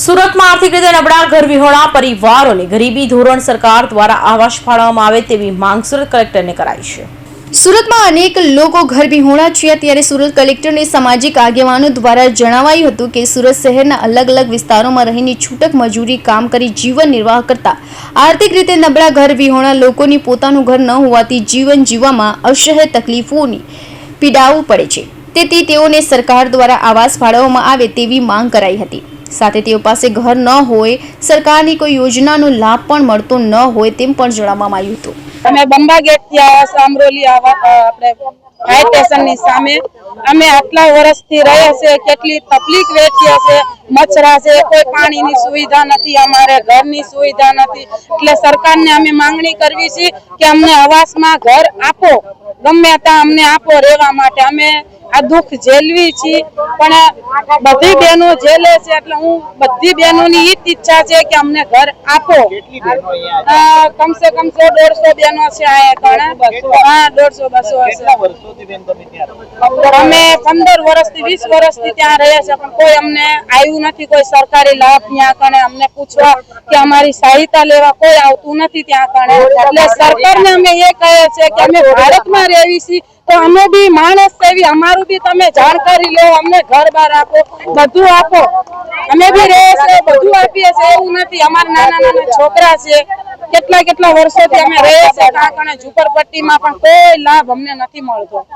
સુરતમાં આર્થિક રીતે નબળા ઘર વિહોણા પરિવારોને ગરીબી ધોરણ સરકાર દ્વારા આવાસ ફાળવવામાં આવે તેવી માંગ સુરત કલેક્ટરને કરાઈ છે. સુરતમાં અનેક લોકો ઘર વિહોણા છે. ત્યારે સુરત કલેક્ટરને સામાજિક આગેવાનો દ્વારા જણાવાયું હતું કે સુરત શહેરના અલગ અલગ વિસ્તારોમાં રહીને છૂટક મજૂરી કામ કરી જીવન નિર્વાહ કરતા આર્થિક રીતે નબળા ઘર વિહોણા લોકોની પોતાનું ઘર ન હોવાથી જીવન જીવવામાં અસહ્ય તકલીફોની પીડાવું પડે છે. તેથી તેઓને સરકાર દ્વારા આવાસ ફાળવવામાં આવે તેવી માંગ કરાઈ હતી. સાથે તેઓ પાસે ઘર ન હોય, સરકારની કોઈ યોજનાનો લાભ પણ મળતો ન હોય તેમ પણ જણાવવામાં આવ્યું હતું. અમે બંબા ગેટથી આવ્યા સામરોલી અમરોલી આવા આપણે ફાયર સ્ટેશનની સામે અમે આટલા વર્ષથી રહ્યા છે કેટલી તકલીફ વેઠી છે, મચ્છરા છે, કોઈ પાણીની સુવિધા નથી, અમારે ઘરની સુવિધા નથી. એટલે સરકારને અમે માંગણી કરવી છે કે અમને આવાસમાં ઘર આપો, ગમે ત્યાં અમને આપો રહેવા માટે. અમે આ દુઃખ ઝેલવી છીએ પણ બધી બહેનો ઝેલે છે એટલે હું બધી બહેનોની ઈ જ ઈચ્છા છે કે અમને ઘર આપો. કમસે કમ સો દોઢસો બહેનો છે અહીંયા પણ હા દોઢસો બસો હશે અમે પંદર વર્ષથી વીસ વર્ષથી ત્યાં રહ્યા છે પણ કોઈ અમને આવ્યું નથી કોઈ સરકારી લાભ ત્યાં કણે અમને પૂછવા કે અમારી સહાયતા લેવા કોઈ આવતું નથી ત્યાં કણે. એટલે સરકારને અમે એ કહે છે કે અમે ભારતમાં રહેવી છીએ તો અમે બી માણસ સેવી અમારું બી તમે જાણકારી લો, અમને ઘર બાર આપો, બધું આપો. અમે બી રહે છે, બધું આપીએ છે એવું નથી. અમારા નાના નાના છોકરા છે, કેટલા કેટલા વર્ષોથી અમે રહે છે, કાંકણે ઝુંપડપટ્ટીમાં પણ કોઈ લાભ અમને નથી મળતો.